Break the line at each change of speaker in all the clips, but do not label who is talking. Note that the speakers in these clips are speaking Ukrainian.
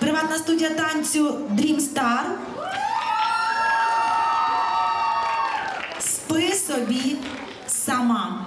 Приватна студія танцю Dream Star. Спи собі сама.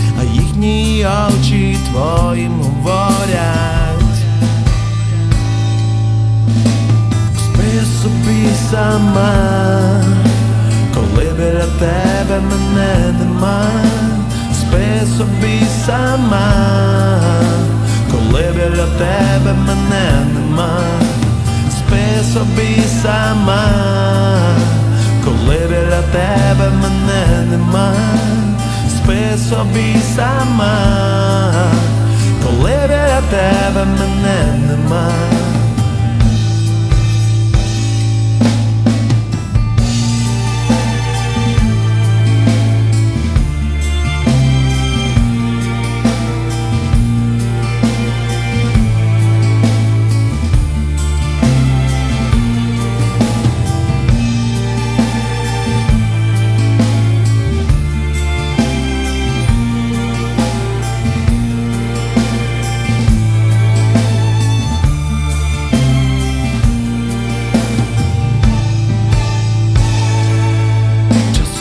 їхні очі твоїм говорять. Спи собі сама, коли біля тебе мене нема, спи собі сама, коли біля тебе мене нема, спи собі сама, спи собі сама, коли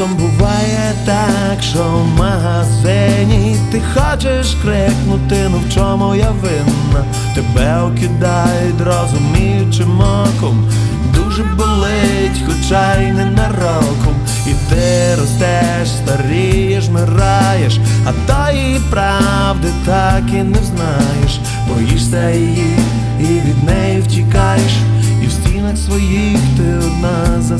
Часом буває так, що в магазині ти хочеш крикнути, ну в чому я винна, тебе окидають розуміючим оком, дуже болить, хоча й не нароком, і ти ростеш, старієш, мираєш, а тої правди так і не знаєш, боїшся її і від неї втікаєш, і в стінах своїх ти одна засинаєш.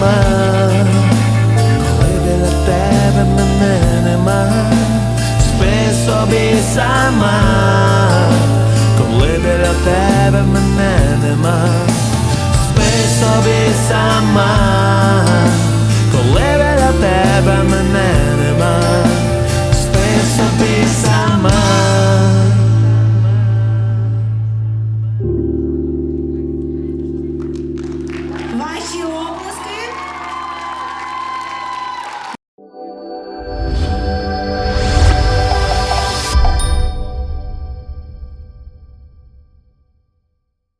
сама, коли біля тебе мене нема, спи собі сама, коли біля тебе мене нема, спи собі сама,